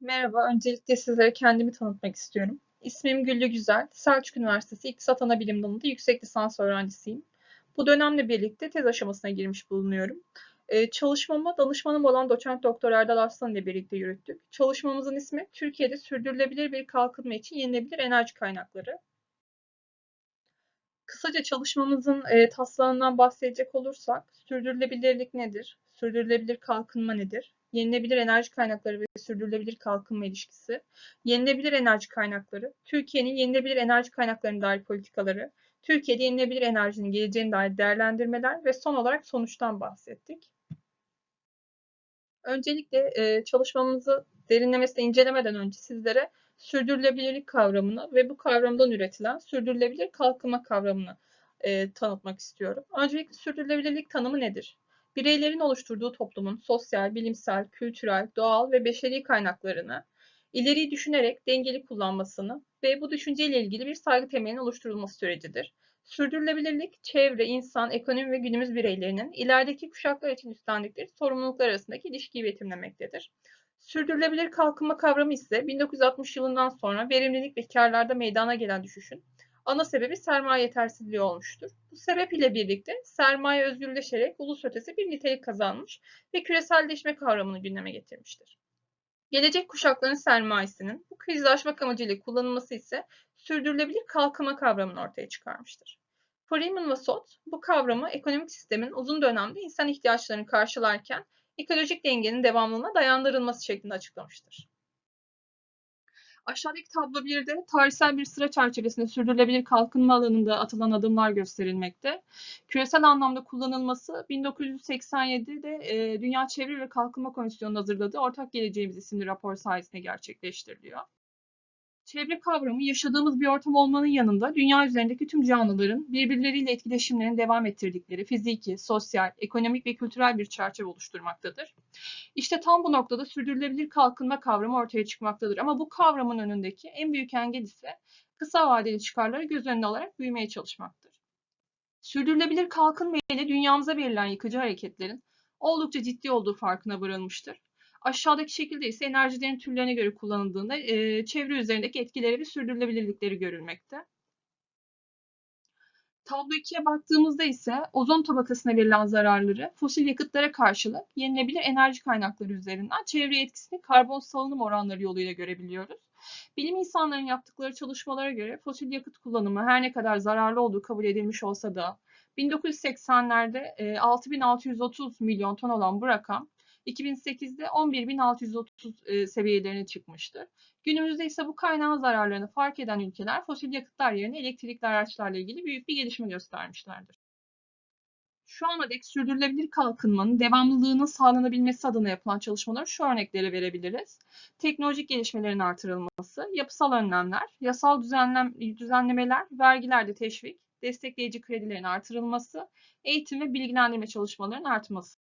Merhaba, öncelikle sizlere kendimi tanıtmak istiyorum. İsmim Güllü Güzel, Selçuk Üniversitesi İktisat Anabilim Dalı'nda yüksek lisans öğrencisiyim. Bu dönemle birlikte tez aşamasına girmiş bulunuyorum. Ee, çalışmamı danışmanım olan doçent doktor Erdal Aslan ile birlikte yürüttük. Çalışmamızın ismi Türkiye'de sürdürülebilir bir kalkınma için yenilebilir enerji kaynakları. Kısaca çalışmamızın e, taslağından bahsedecek olursak, sürdürülebilirlik nedir? Sürdürülebilir kalkınma nedir? Yenilebilir enerji kaynakları ve sürdürülebilir kalkınma ilişkisi, yenilebilir enerji kaynakları, Türkiye'nin yenilebilir enerji kaynaklarına dair politikaları, Türkiye'de yenilebilir enerjinin geleceğine dair değerlendirmeler ve son olarak sonuçtan bahsettik. Öncelikle e, çalışmamızı derinlemesine incelemeden önce sizlere sürdürülebilirlik kavramını ve bu kavramdan üretilen sürdürülebilir kalkınma kavramını e, tanıtmak istiyorum. Öncelikle sürdürülebilirlik tanımı nedir? Bireylerin oluşturduğu toplumun sosyal, bilimsel, kültürel, doğal ve beşeri kaynaklarını ileriyi düşünerek dengeli kullanmasını ve bu düşünceyle ilgili bir saygı temelinin oluşturulması sürecidir. Sürdürülebilirlik, çevre, insan, ekonomi ve günümüz bireylerinin ilerideki kuşaklar için üstlendikleri sorumluluklar arasındaki ilişkiyi betimlemektedir. Sürdürülebilir kalkınma kavramı ise 1960 yılından sonra verimlilik ve karlarda meydana gelen düşüşün ana sebebi sermaye yetersizliği olmuştur. Bu sebep ile birlikte sermaye özgürleşerek ulus ötesi bir nitelik kazanmış ve küreselleşme kavramını gündeme getirmiştir. Gelecek kuşakların sermayesinin bu krizi aşmak amacıyla kullanılması ise sürdürülebilir kalkınma kavramını ortaya çıkarmıştır. Freeman ve Sot bu kavramı ekonomik sistemin uzun dönemde insan ihtiyaçlarını karşılarken ekolojik dengenin devamlılığına dayandırılması şeklinde açıklamıştır. Aşağıdaki tablo 1'de tarihsel bir sıra çerçevesinde sürdürülebilir kalkınma alanında atılan adımlar gösterilmekte. Küresel anlamda kullanılması 1987'de e, Dünya Çevre ve Kalkınma Komisyonu'nun hazırladığı Ortak Geleceğimiz isimli rapor sayesinde gerçekleştiriliyor. Çevre kavramı yaşadığımız bir ortam olmanın yanında dünya üzerindeki tüm canlıların birbirleriyle etkileşimlerini devam ettirdikleri fiziki, sosyal, ekonomik ve kültürel bir çerçeve oluşturmaktadır. İşte tam bu noktada sürdürülebilir kalkınma kavramı ortaya çıkmaktadır. Ama bu kavramın önündeki en büyük engel ise kısa vadeli çıkarları göz önüne alarak büyümeye çalışmaktır. Sürdürülebilir kalkınma ile dünyamıza verilen yıkıcı hareketlerin oldukça ciddi olduğu farkına varılmıştır. Aşağıdaki şekilde ise enerjilerin türlerine göre kullanıldığında e, çevre üzerindeki etkileri ve sürdürülebilirlikleri görülmekte. Tablo 2'ye baktığımızda ise ozon tabakasına verilen zararları fosil yakıtlara karşılık yenilebilir enerji kaynakları üzerinden çevre etkisini karbon salınım oranları yoluyla görebiliyoruz. Bilim insanlarının yaptıkları çalışmalara göre fosil yakıt kullanımı her ne kadar zararlı olduğu kabul edilmiş olsa da 1980'lerde 6630 milyon ton olan bu rakam 2008'de 11.630 e, seviyelerine çıkmıştır. Günümüzde ise bu kaynağın zararlarını fark eden ülkeler fosil yakıtlar yerine elektrikli araçlarla ilgili büyük bir gelişme göstermişlerdir. Şu ana dek sürdürülebilir kalkınmanın devamlılığının sağlanabilmesi adına yapılan çalışmaları şu örnekleri verebiliriz. Teknolojik gelişmelerin artırılması, yapısal önlemler, yasal düzenlem, düzenlemeler, vergilerde teşvik, destekleyici kredilerin artırılması, eğitim ve bilgilendirme çalışmalarının artması.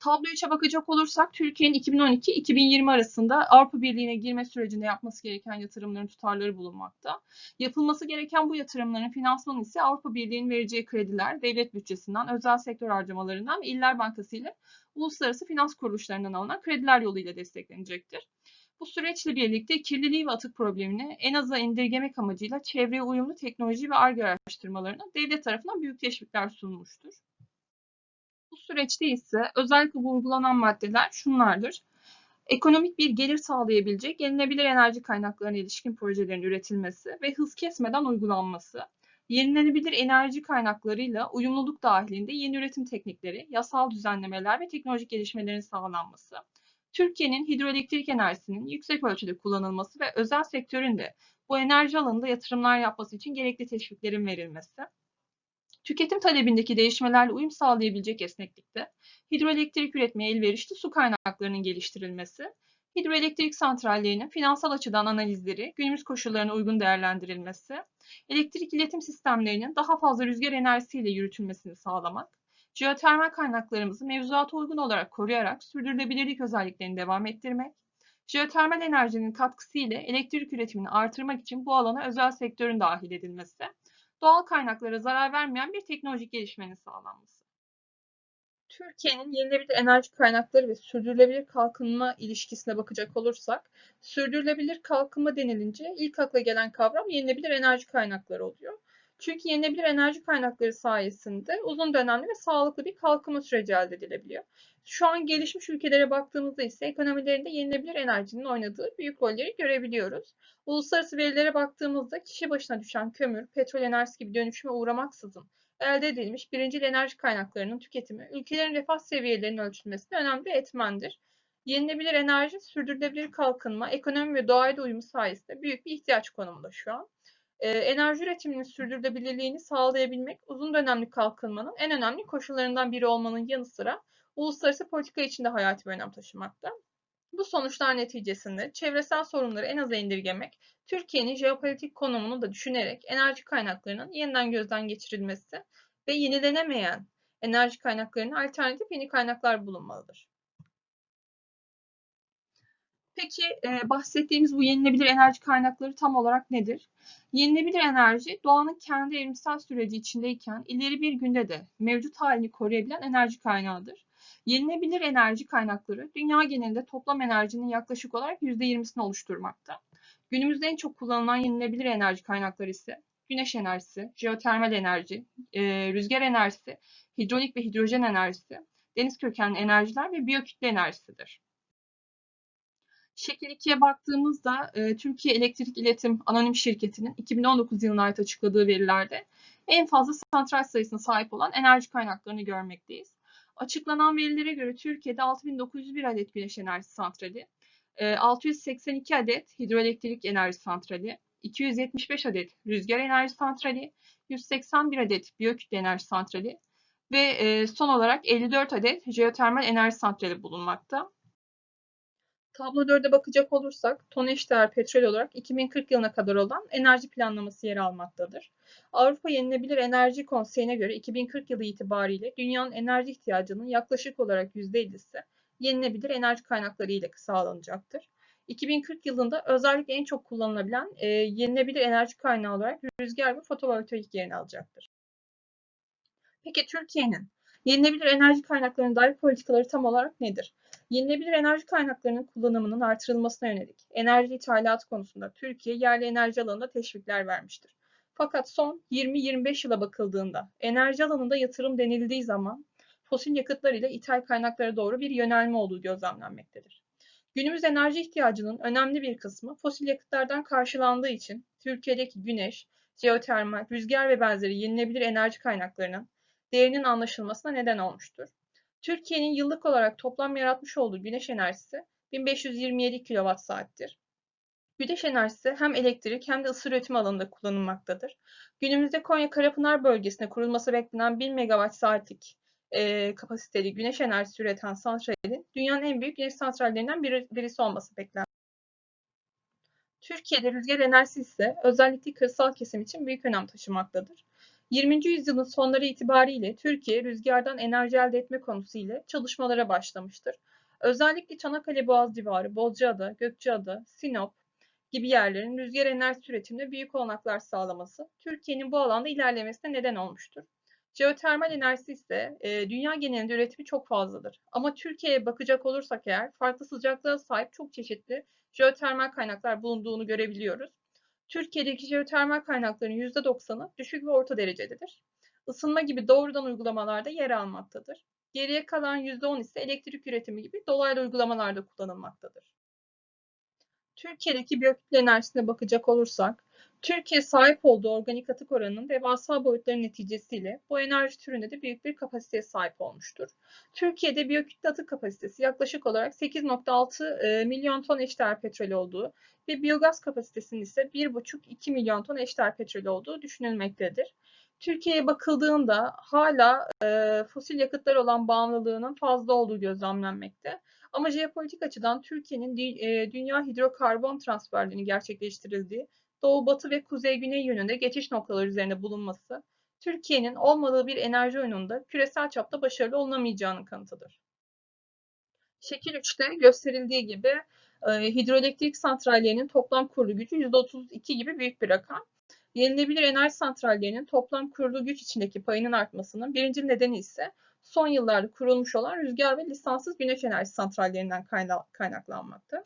Tablo 3'e bakacak olursak Türkiye'nin 2012-2020 arasında Avrupa Birliği'ne girme sürecinde yapması gereken yatırımların tutarları bulunmakta. Yapılması gereken bu yatırımların finansmanı ise Avrupa Birliği'nin vereceği krediler, devlet bütçesinden, özel sektör harcamalarından ve İller Bankası ile uluslararası finans kuruluşlarından alınan krediler yoluyla desteklenecektir. Bu süreçle birlikte kirliliği ve atık problemini en aza indirgemek amacıyla çevreye uyumlu teknoloji ve ARGE araştırmalarına devlet tarafından büyük teşvikler sunulmuştur. Süreçte ise özellikle vurgulanan maddeler şunlardır. Ekonomik bir gelir sağlayabilecek yenilebilir enerji kaynaklarına ilişkin projelerin üretilmesi ve hız kesmeden uygulanması, yenilenebilir enerji kaynaklarıyla uyumluluk dahilinde yeni üretim teknikleri, yasal düzenlemeler ve teknolojik gelişmelerin sağlanması, Türkiye'nin hidroelektrik enerjisinin yüksek ölçüde kullanılması ve özel sektörün de bu enerji alanında yatırımlar yapması için gerekli teşviklerin verilmesi, tüketim talebindeki değişmelerle uyum sağlayabilecek esneklikte, hidroelektrik üretmeye elverişli su kaynaklarının geliştirilmesi, hidroelektrik santrallerinin finansal açıdan analizleri, günümüz koşullarına uygun değerlendirilmesi, elektrik iletim sistemlerinin daha fazla rüzgar enerjisiyle yürütülmesini sağlamak, jeotermal kaynaklarımızı mevzuata uygun olarak koruyarak sürdürülebilirlik özelliklerini devam ettirmek, jeotermal enerjinin katkısı ile elektrik üretimini artırmak için bu alana özel sektörün dahil edilmesi, doğal kaynaklara zarar vermeyen bir teknolojik gelişmenin sağlanması. Türkiye'nin yenilenebilir enerji kaynakları ve sürdürülebilir kalkınma ilişkisine bakacak olursak, sürdürülebilir kalkınma denilince ilk akla gelen kavram yenilenebilir enerji kaynakları oluyor. Çünkü yenilenebilir enerji kaynakları sayesinde uzun dönemli ve sağlıklı bir kalkınma süreci elde edilebiliyor. Şu an gelişmiş ülkelere baktığımızda ise ekonomilerinde yenilenebilir enerjinin oynadığı büyük rolleri görebiliyoruz. Uluslararası verilere baktığımızda kişi başına düşen kömür, petrol enerjisi gibi dönüşüme uğramaksızın elde edilmiş birincil enerji kaynaklarının tüketimi, ülkelerin refah seviyelerinin ölçülmesinde önemli bir etmendir. Yenilenebilir enerji, sürdürülebilir kalkınma, ekonomi ve doğayla uyumu sayesinde büyük bir ihtiyaç konumunda şu an. Ee, enerji üretiminin sürdürülebilirliğini sağlayabilmek, uzun dönemli kalkınmanın en önemli koşullarından biri olmanın yanı sıra uluslararası politika içinde hayati bir önem taşımakta. Bu sonuçlar neticesinde çevresel sorunları en aza indirgemek, Türkiye'nin jeopolitik konumunu da düşünerek enerji kaynaklarının yeniden gözden geçirilmesi ve yenilenemeyen enerji kaynaklarına alternatif yeni kaynaklar bulunmalıdır. Peki e, bahsettiğimiz bu yenilenebilir enerji kaynakları tam olarak nedir? Yenilenebilir enerji doğanın kendi evrimsel süreci içindeyken ileri bir günde de mevcut halini koruyabilen enerji kaynağıdır. Yenilenebilir enerji kaynakları dünya genelinde toplam enerjinin yaklaşık olarak %20'sini oluşturmakta. Günümüzde en çok kullanılan yenilenebilir enerji kaynakları ise güneş enerjisi, jeotermal enerji, e, rüzgar enerjisi, hidrolik ve hidrojen enerjisi, deniz kökenli enerjiler ve biyokütle enerjisidir. Şekil 2'ye baktığımızda e, Türkiye Elektrik İletim Anonim Şirketi'nin 2019 yılına ait açıkladığı verilerde en fazla santral sayısına sahip olan enerji kaynaklarını görmekteyiz. Açıklanan verilere göre Türkiye'de 6901 adet güneş enerji santrali, 682 adet hidroelektrik enerji santrali, 275 adet rüzgar enerji santrali, 181 adet biyokütle enerji santrali ve son olarak 54 adet jeotermal enerji santrali bulunmakta. Tablo 4'e bakacak olursak ton eşdeğer petrol olarak 2040 yılına kadar olan enerji planlaması yer almaktadır. Avrupa Yenilebilir Enerji Konseyi'ne göre 2040 yılı itibariyle dünyanın enerji ihtiyacının yaklaşık olarak %50'si yenilebilir enerji kaynakları ile sağlanacaktır. 2040 yılında özellikle en çok kullanılabilen e, yenilebilir enerji kaynağı olarak rüzgar ve fotovoltaik yerini alacaktır. Peki Türkiye'nin yenilebilir enerji kaynaklarına dair politikaları tam olarak nedir? Yenilebilir enerji kaynaklarının kullanımının artırılmasına yönelik enerji ithalatı konusunda Türkiye yerli enerji alanında teşvikler vermiştir. Fakat son 20-25 yıla bakıldığında enerji alanında yatırım denildiği zaman fosil yakıtlar ile ithal kaynaklara doğru bir yönelme olduğu gözlemlenmektedir. Günümüz enerji ihtiyacının önemli bir kısmı fosil yakıtlardan karşılandığı için Türkiye'deki güneş, jeotermal, rüzgar ve benzeri yenilebilir enerji kaynaklarının değerinin anlaşılmasına neden olmuştur. Türkiye'nin yıllık olarak toplam yaratmış olduğu güneş enerjisi 1527 kWh saattir. Güneş enerjisi hem elektrik hem de ısı üretimi alanında kullanılmaktadır. Günümüzde Konya Karapınar bölgesinde kurulması beklenen 1000 MW saatlik e, kapasiteli güneş enerjisi üreten santralin dünyanın en büyük güneş santrallerinden biri, birisi olması beklenir. Türkiye'de rüzgar enerjisi ise özellikle kırsal kesim için büyük önem taşımaktadır. 20. yüzyılın sonları itibariyle Türkiye rüzgardan enerji elde etme konusu ile çalışmalara başlamıştır. Özellikle Çanakkale Boğaz civarı, Bozcaada, Gökçeada, Sinop gibi yerlerin rüzgar enerji üretiminde büyük olanaklar sağlaması Türkiye'nin bu alanda ilerlemesine neden olmuştur. Jeotermal enerjisi ise e, dünya genelinde üretimi çok fazladır. Ama Türkiye'ye bakacak olursak eğer farklı sıcaklığa sahip çok çeşitli jeotermal kaynaklar bulunduğunu görebiliyoruz. Türkiye'deki jeotermal kaynakların %90'ı düşük ve orta derecededir. Isınma gibi doğrudan uygulamalarda yer almaktadır. Geriye kalan %10 ise elektrik üretimi gibi dolaylı uygulamalarda kullanılmaktadır. Türkiye'deki biyokütle enerjisine bakacak olursak, Türkiye sahip olduğu organik atık oranının devasa boyutları neticesiyle bu enerji türünde de büyük bir kapasiteye sahip olmuştur. Türkiye'de biyokütle atık kapasitesi yaklaşık olarak 8.6 e, milyon ton eşdeğer petrol olduğu ve biyogaz kapasitesinin ise 1,5-2 milyon ton eşdeğer petrol olduğu düşünülmektedir. Türkiye'ye bakıldığında hala e, fosil yakıtlar olan bağımlılığının fazla olduğu gözlemlenmekte. Ama jeopolitik açıdan Türkiye'nin e, dünya hidrokarbon transferlerini gerçekleştirildiği doğu, batı ve kuzey-güney yönünde geçiş noktaları üzerinde bulunması, Türkiye'nin olmadığı bir enerji oyununda küresel çapta başarılı olunamayacağının kanıtıdır. Şekil 3'te gösterildiği gibi e, hidroelektrik santrallerinin toplam kurulu gücü %32 gibi büyük bir rakam. Yenilebilir enerji santrallerinin toplam kurulu güç içindeki payının artmasının birinci nedeni ise son yıllarda kurulmuş olan rüzgar ve lisanssız güneş enerji santrallerinden kayna- kaynaklanmakta.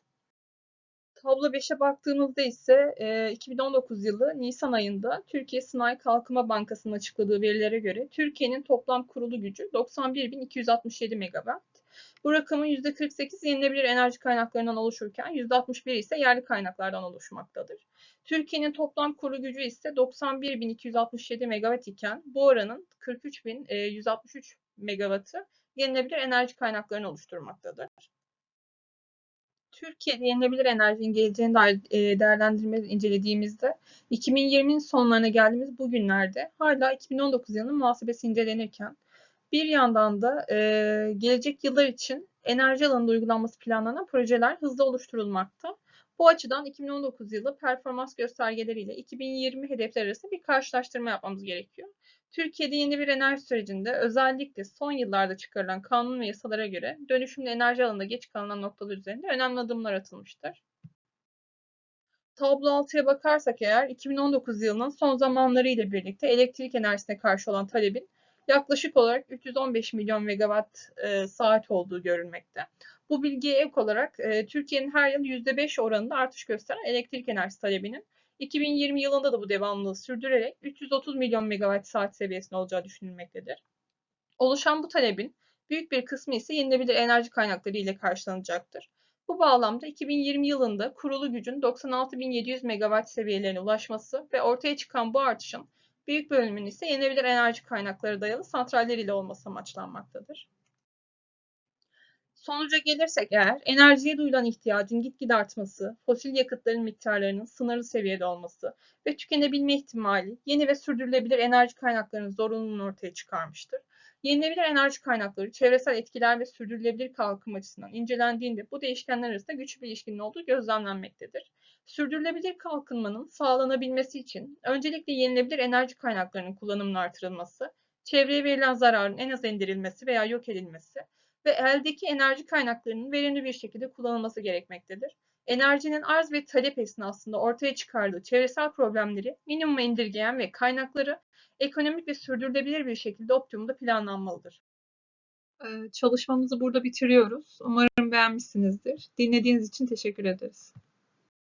Tablo 5'e baktığımızda ise e, 2019 yılı Nisan ayında Türkiye Sanayi Kalkınma Bankası'nın açıkladığı verilere göre Türkiye'nin toplam kurulu gücü 91.267 megawatt. Bu rakamın %48 yenilebilir enerji kaynaklarından oluşurken %61 ise yerli kaynaklardan oluşmaktadır. Türkiye'nin toplam kurulu gücü ise 91.267 megawatt iken bu oranın 43.163 megawattı yenilebilir enerji kaynaklarını oluşturmaktadır. Türkiye'de yenilebilir enerjinin geleceğini dair e, incelediğimizde 2020'nin sonlarına geldiğimiz bu günlerde hala 2019 yılının muhasebesi incelenirken bir yandan da e, gelecek yıllar için enerji alanında uygulanması planlanan projeler hızla oluşturulmakta. Bu açıdan 2019 yılı performans göstergeleriyle 2020 hedefler arasında bir karşılaştırma yapmamız gerekiyor. Türkiye'de yeni bir enerji sürecinde özellikle son yıllarda çıkarılan kanun ve yasalara göre dönüşümlü enerji alanında geç kalınan noktalar üzerinde önemli adımlar atılmıştır. Tablo 6'ya bakarsak eğer 2019 yılının son zamanları ile birlikte elektrik enerjisine karşı olan talebin yaklaşık olarak 315 milyon megawatt e, saat olduğu görülmekte. Bu bilgiye ek olarak e, Türkiye'nin her yıl %5 oranında artış gösteren elektrik enerjisi talebinin 2020 yılında da bu devamlılığı sürdürerek 330 milyon megawatt saat seviyesinde olacağı düşünülmektedir. Oluşan bu talebin büyük bir kısmı ise yenilebilir enerji kaynakları ile karşılanacaktır. Bu bağlamda 2020 yılında kurulu gücün 96.700 megawatt seviyelerine ulaşması ve ortaya çıkan bu artışın büyük bölümünün ise yenilebilir enerji kaynakları dayalı santraller ile olması amaçlanmaktadır. Sonuca gelirsek eğer enerjiye duyulan ihtiyacın gitgide artması, fosil yakıtların miktarlarının sınırlı seviyede olması ve tükenebilme ihtimali yeni ve sürdürülebilir enerji kaynaklarının zorunluluğunu ortaya çıkarmıştır. Yenilebilir enerji kaynakları çevresel etkiler ve sürdürülebilir kalkınma açısından incelendiğinde bu değişkenler arasında güçlü bir ilişkinin olduğu gözlemlenmektedir. Sürdürülebilir kalkınmanın sağlanabilmesi için öncelikle yenilebilir enerji kaynaklarının kullanımının artırılması, çevreye verilen zararın en az indirilmesi veya yok edilmesi ve eldeki enerji kaynaklarının verimli bir şekilde kullanılması gerekmektedir. Enerjinin arz ve talep esnasında ortaya çıkardığı çevresel problemleri minimuma indirgeyen ve kaynakları ekonomik ve sürdürülebilir bir şekilde optimumda planlanmalıdır. Ee, Çalışmamızı burada bitiriyoruz. Umarım beğenmişsinizdir. Dinlediğiniz için teşekkür ederiz.